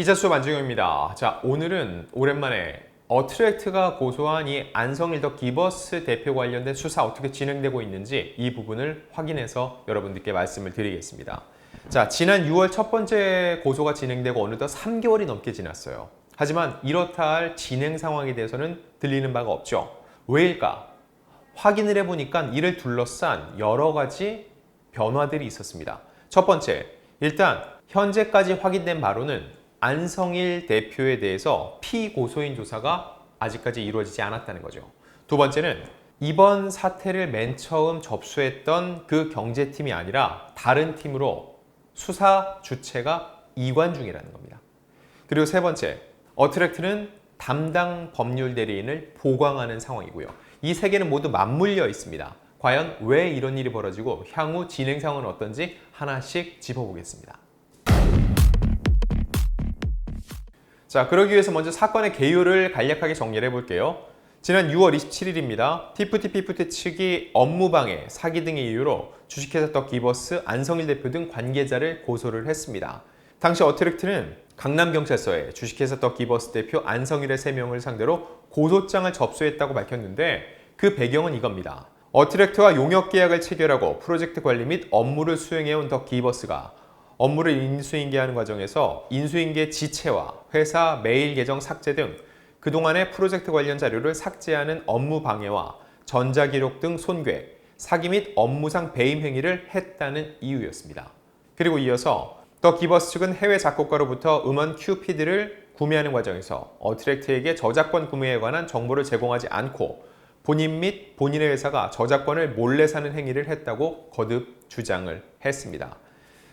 기자수 만중입니다. 자, 오늘은 오랜만에 어트랙트가 고소한 이 안성일 더 기버스 대표 관련된 수사 어떻게 진행되고 있는지 이 부분을 확인해서 여러분들께 말씀을 드리겠습니다. 자, 지난 6월 첫 번째 고소가 진행되고 어느덧 3개월이 넘게 지났어요. 하지만 이렇다 할 진행 상황에 대해서는 들리는 바가 없죠. 왜일까? 확인을 해보니까 이를 둘러싼 여러 가지 변화들이 있었습니다. 첫 번째, 일단 현재까지 확인된 바로는 안성일 대표에 대해서 피고소인 조사가 아직까지 이루어지지 않았다는 거죠. 두 번째는 이번 사태를 맨 처음 접수했던 그 경제팀이 아니라 다른 팀으로 수사 주체가 이관 중이라는 겁니다. 그리고 세 번째, 어트랙트는 담당 법률 대리인을 보강하는 상황이고요. 이 세 개는 모두 맞물려 있습니다. 과연 왜 이런 일이 벌어지고 향후 진행 상황은 어떤지 하나씩 짚어보겠습니다. 자, 그러기 위해서 먼저 사건의 개요를 간략하게 정리를 해볼게요. 지난 6월 27일입니다. 티프티 피프티 측이 업무방해, 사기 등의 이유로 주식회사 더 기버스, 안성일 대표 등 관계자를 고소를 했습니다. 당시 어트랙트는 강남경찰서에 주식회사 더 기버스 대표 안성일의 3명을 상대로 고소장을 접수했다고 밝혔는데 그 배경은 이겁니다. 어트랙트와 용역 계약을 체결하고 프로젝트 관리 및 업무를 수행해온 더 기버스가 업무를 인수인계하는 과정에서 인수인계 지체와 회사 메일 계정 삭제 등 그동안의 프로젝트 관련 자료를 삭제하는 업무 방해와 전자기록 등 손괴, 사기 및 업무상 배임 행위를 했다는 이유였습니다. 그리고 이어서 더 기버스 측은 해외 작곡가로부터 음원 큐피드를 구매하는 과정에서 어트랙트에게 저작권 구매에 관한 정보를 제공하지 않고 본인 및 본인의 회사가 저작권을 몰래 사는 행위를 했다고 거듭 주장을 했습니다.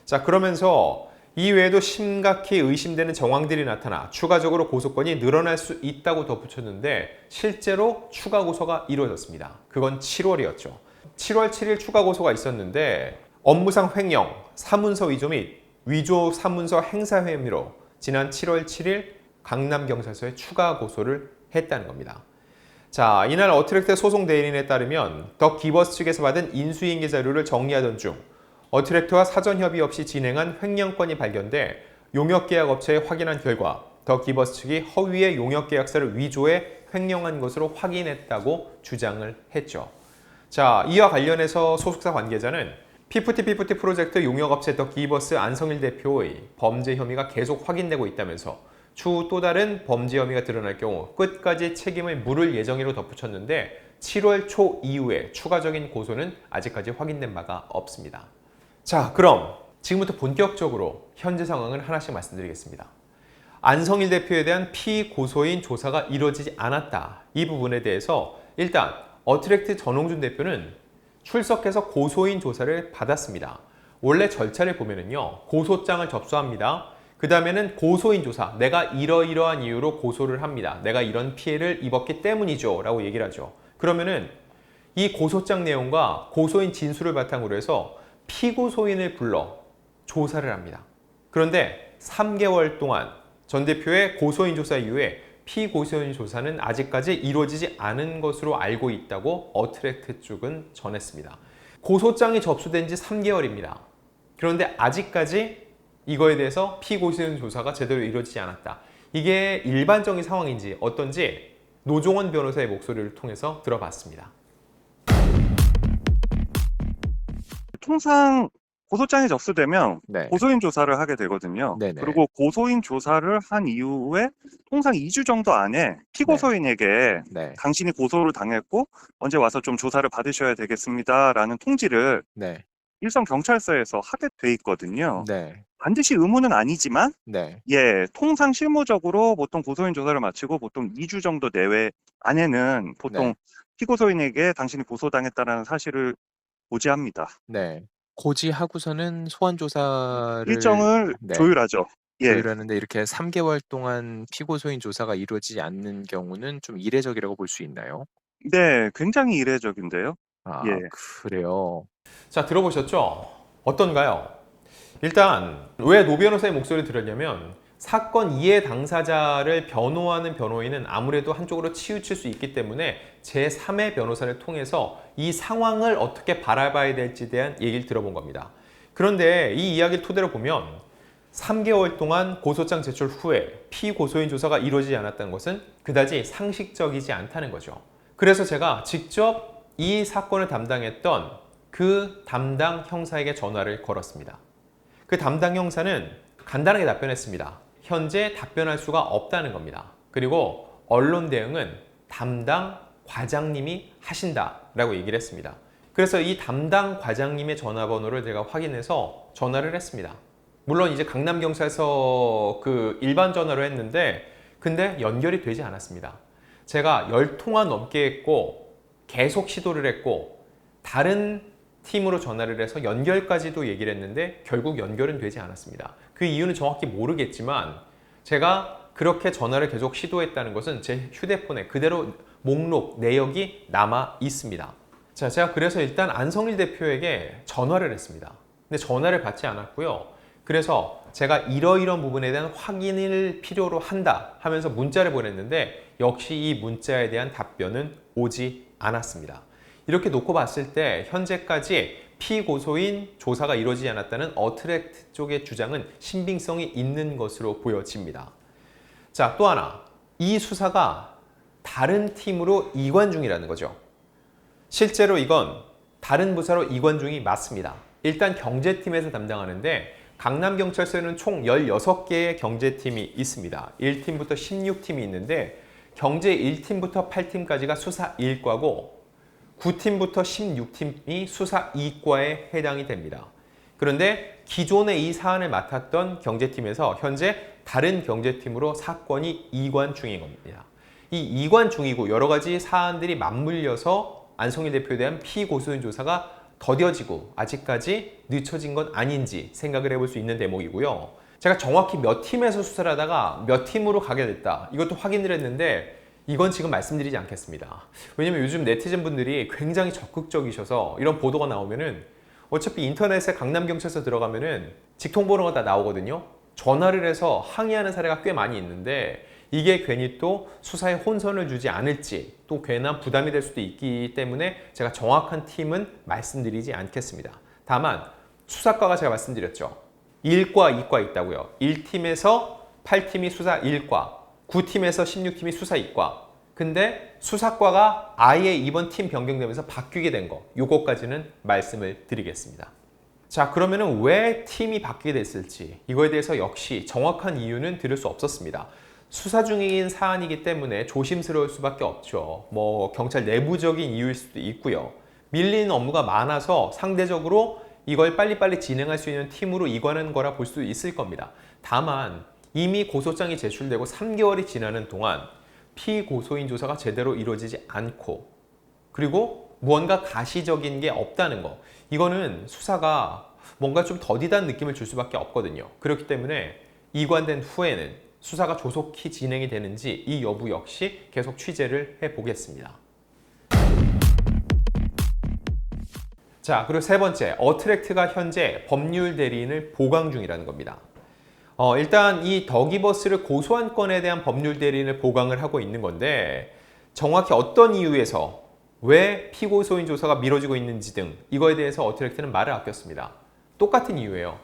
자, 그러면서 이 외에도 심각히 의심되는 정황들이 나타나 추가적으로 고소건이 늘어날 수 있다고 덧붙였는데 실제로 추가 고소가 이루어졌습니다. 그건 7월이었죠. 7월 7일 추가 고소가 있었는데 업무상 횡령, 사문서 위조 및 위조 사문서 행사 혐의로 지난 7월 7일 강남경찰서에 추가 고소를 했다는 겁니다. 자, 이날 어트랙트 소송 대리인에 따르면 더 기버스 측에서 받은 인수인계 자료를 정리하던 중 어트랙트와 사전 협의 없이 진행한 횡령건이 발견돼 용역계약 업체에 확인한 결과 더 기버스 측이 허위의 용역계약서를 위조해 횡령한 것으로 확인했다고 주장을 했죠. 자, 이와 관련해서 소속사 관계자는 피프티 피프티 프로젝트 용역업체 더 기버스 안성일 대표의 범죄 혐의가 계속 확인되고 있다면서 추후 또 다른 범죄 혐의가 드러날 경우 끝까지 책임을 물을 예정이로 덧붙였는데 7월 초 이후에 추가적인 고소는 아직까지 확인된 바가 없습니다. 자, 그럼 지금부터 본격적으로 현재 상황을 하나씩 말씀드리겠습니다. 안성일 대표에 대한 피고소인 조사가 이루어지지 않았다. 이 부분에 대해서 일단 어트랙트 전홍준 대표는 출석해서 고소인 조사를 받았습니다. 원래 절차를 보면은요, 고소장을 접수합니다. 그 다음에는 고소인 조사. 내가 이러이러한 이유로 고소를 합니다. 내가 이런 피해를 입었기 때문이죠. 라고 얘기를 하죠. 그러면은 이 고소장 내용과 고소인 진술을 바탕으로 해서 피고 소인을 불러 조사를 합니다. 그런데 3개월 동안 전 대표의 고소인 조사 이후에 피고소인 조사는 아직까지 이루어지지 않은 것으로 알고 있다고 어트랙트 쪽은 전했습니다. 고소장이 접수된 지 3개월입니다. 그런데 아직까지 이거에 대해서 피고소인 조사가 제대로 이루어지지 않았다. 이게 일반적인 상황인지 어떤지 노종원 변호사의 목소리를 통해서 들어봤습니다. 통상 고소장이 접수되면 네. 고소인 조사를 하게 되거든요. 네네. 그리고 고소인 조사를 한 이후에 통상 2주 정도 안에 피고소인에게 네. 당신이 고소를 당했고 언제 와서 좀 조사를 받으셔야 되겠습니다라는 통지를 네. 일선 경찰서에서 하게 돼 있거든요. 네. 반드시 의무는 아니지만 네. 예, 통상 실무적으로 보통 고소인 조사를 마치고 보통 2주 정도 내외 안에는 보통 네. 피고소인에게 당신이 고소당했다는 사실을 고지합니다. 네. 고지하고서는 소환 조사를 일정을 네. 조율하죠. 예. 조율하는데 이렇게 3개월 동안 피고소인 조사가 이루어지지 않는 경우는 좀 이례적이라고 볼 수 있나요? 네, 굉장히 이례적인데요. 아, 예. 그래요. 자, 들어보셨죠? 어떤가요? 일단 왜 노 변호사의 목소리를 들었냐면 사건 이해 당사자를 변호하는 변호인은 아무래도 한쪽으로 치우칠 수 있기 때문에 제3의 변호사를 통해서 이 상황을 어떻게 바라봐야 될지에 대한 얘기를 들어본 겁니다. 그런데 이 이야기를 토대로 보면 3개월 동안 고소장 제출 후에 피고소인 조사가 이루어지지 않았다는 것은 그다지 상식적이지 않다는 거죠. 그래서 제가 직접 이 사건을 담당했던 그 담당 형사에게 전화를 걸었습니다. 그 담당 형사는 간단하게 답변했습니다. 현재 답변할 수가 없다는 겁니다. 그리고 언론 대응은 담당 과장님이 하신다라고 얘기를 했습니다. 그래서 이 담당 과장님의 전화번호를 제가 확인해서 전화를 했습니다. 물론 이제 강남경찰서 그 일반 전화로 했는데 근데 연결이 되지 않았습니다. 제가 열 통화 넘게 했고 계속 시도를 했고 다른 팀으로 전화를 해서 연결까지도 얘기를 했는데 결국 연결은 되지 않았습니다. 그 이유는 정확히 모르겠지만 제가 그렇게 전화를 계속 시도했다는 것은 제 휴대폰에 그대로 목록 내역이 남아 있습니다. 자, 제가 그래서 일단 안성일 대표에게 전화를 했습니다. 근데 전화를 받지 않았고요. 그래서 제가 이러이러한 부분에 대한 확인을 필요로 한다 하면서 문자를 보냈는데 역시 이 문자에 대한 답변은 오지 않았습니다. 이렇게 놓고 봤을 때 현재까지 피고소인 조사가 이루어지지 않았다는 어트랙트 쪽의 주장은 신빙성이 있는 것으로 보여집니다. 자, 또 하나. 이 수사가 다른 팀으로 이관 중이라는 거죠. 실제로 이건 다른 부서로 이관 중이 맞습니다. 일단 경제팀에서 담당하는데 강남경찰서에는 총 16개의 경제팀이 있습니다. 1팀부터 16팀이 있는데 경제 1팀부터 8팀까지가 수사 1과고 9팀부터 16팀이 수사 2과에 해당이 됩니다. 그런데 기존에 이 사안을 맡았던 경제팀에서 현재 다른 경제팀으로 사건이 이관 중인 겁니다. 이 이관 중이고 여러 가지 사안들이 맞물려서 안성일 대표에 대한 피고소인 조사가 더뎌지고 아직까지 늦춰진 건 아닌지 생각을 해볼 수 있는 대목이고요. 제가 정확히 몇 팀에서 수사를 하다가 몇 팀으로 가게 됐다. 이것도 확인을 했는데 이건 지금 말씀드리지 않겠습니다. 왜냐면 요즘 네티즌 분들이 굉장히 적극적이셔서 이런 보도가 나오면은 어차피 인터넷에 강남 경찰서 들어가면은 직통 번호가 다 나오거든요. 전화를 해서 항의하는 사례가 꽤 많이 있는데 이게 괜히 또 수사에 혼선을 주지 않을지 또 괜한 부담이 될 수도 있기 때문에 제가 정확한 팀은 말씀드리지 않겠습니다. 다만 수사과가 제가 말씀드렸죠. 1과, 2과 있다고요. 1팀에서 8팀이 수사 1과, 9팀에서 16팀이 수사 2과. 근데 수사과가 아예 이번 팀 변경되면서 바뀌게 된 거, 요거까지는 말씀을 드리겠습니다. 자, 그러면은 왜 팀이 바뀌게 됐을지 이거에 대해서 역시 정확한 이유는 들을 수 없었습니다. 수사 중인 사안이기 때문에 조심스러울 수밖에 없죠. 뭐 경찰 내부적인 이유일 수도 있고요. 밀리는 업무가 많아서 상대적으로 이걸 빨리빨리 진행할 수 있는 팀으로 이관한 거라 볼 수 있을 겁니다. 다만 이미 고소장이 제출되고 3개월이 지나는 동안 피고소인 조사가 제대로 이루어지지 않고 그리고 무언가 가시적인 게 없다는 거. 이거는 수사가 뭔가 좀 더디다는 느낌을 줄 수밖에 없거든요. 그렇기 때문에 이관된 후에는 수사가 조속히 진행이 되는지 이 여부 역시 계속 취재를 해 보겠습니다. 자, 그리고 세 번째, 어트랙트가 현재 법률 대리인을 보강 중이라는 겁니다. 어, 일단 이 더기버스를 고소한 건에 대한 법률 대리인을 보강을 하고 있는 건데 정확히 어떤 이유에서 왜 피고소인 조사가 미뤄지고 있는지 등 이거에 대해서 어트랙트는 말을 아꼈습니다. 똑같은 이유예요.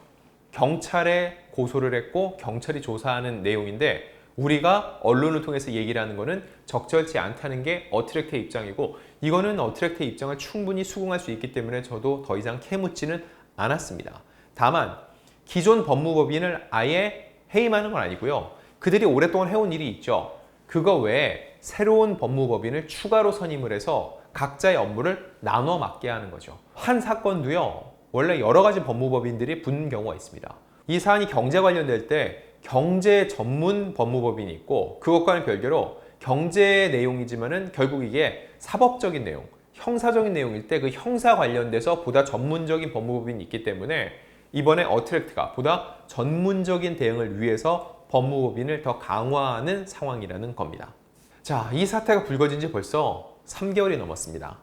경찰에 고소를 했고 경찰이 조사하는 내용인데 우리가 언론을 통해서 얘기를 하는 거는 적절치 않다는 게 어트랙트의 입장이고 이거는 어트랙트의 입장을 충분히 수긍할 수 있기 때문에 저도 더 이상 캐묻지는 않았습니다. 다만 기존 법무법인을 아예 해임하는 건 아니고요. 그들이 오랫동안 해온 일이 있죠. 그거 외에 새로운 법무법인을 추가로 선임을 해서 각자의 업무를 나눠 맡게 하는 거죠. 한 사건도요. 원래 여러 가지 법무법인들이 붙는 경우가 있습니다. 이 사안이 경제 관련될 때 경제 전문 법무법인이 있고 그것과는 별개로 경제 내용이지만은 결국 이게 사법적인 내용, 형사적인 내용일 때 그 형사 관련돼서 보다 전문적인 법무법인이 있기 때문에 이번에 어트랙트가 보다 전문적인 대응을 위해서 법무법인을 더 강화하는 상황이라는 겁니다. 자, 이 사태가 불거진 지 벌써 3개월이 넘었습니다.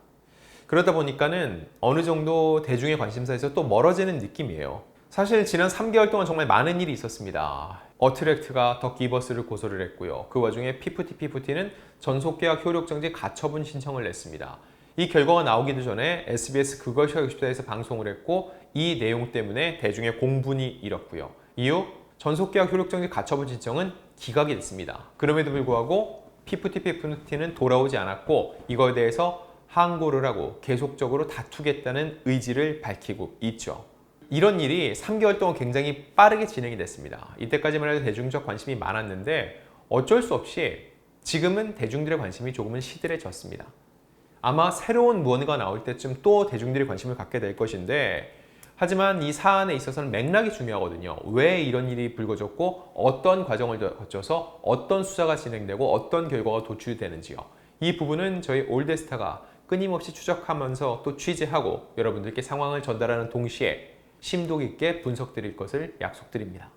그러다 보니까는 어느 정도 대중의 관심사에서 또 멀어지는 느낌이에요. 사실 지난 3개월 동안 정말 많은 일이 있었습니다. 어트랙트가 더 기버스를 고소를 했고요. 그 와중에 피프티 피프티는 전속계약 효력정지 가처분 신청을 냈습니다. 이 결과가 나오기도 전에 SBS 그것이 하고 싶다에서 방송을 했고 이 내용 때문에 대중의 공분이 일었고요. 이후 전속계약 효력정지 가처분 신청은 기각이 됐습니다. 그럼에도 불구하고 피프티는 돌아오지 않았고 이거에 대해서 항고를 하고 계속적으로 다투겠다는 의지를 밝히고 있죠. 이런 일이 3개월 동안 굉장히 빠르게 진행이 됐습니다. 이때까지만 해도 대중적 관심이 많았는데 어쩔 수 없이 지금은 대중들의 관심이 조금은 시들해졌습니다. 아마 새로운 무언가 나올 때쯤 또 대중들이 관심을 갖게 될 것인데 하지만 이 사안에 있어서는 맥락이 중요하거든요. 왜 이런 일이 불거졌고 어떤 과정을 거쳐서 어떤 수사가 진행되고 어떤 결과가 도출이 되는지요. 이 부분은 저희 올데스타가 끊임없이 추적하면서 또 취재하고 여러분들께 상황을 전달하는 동시에 심도 깊게 분석 드릴 것을 약속드립니다.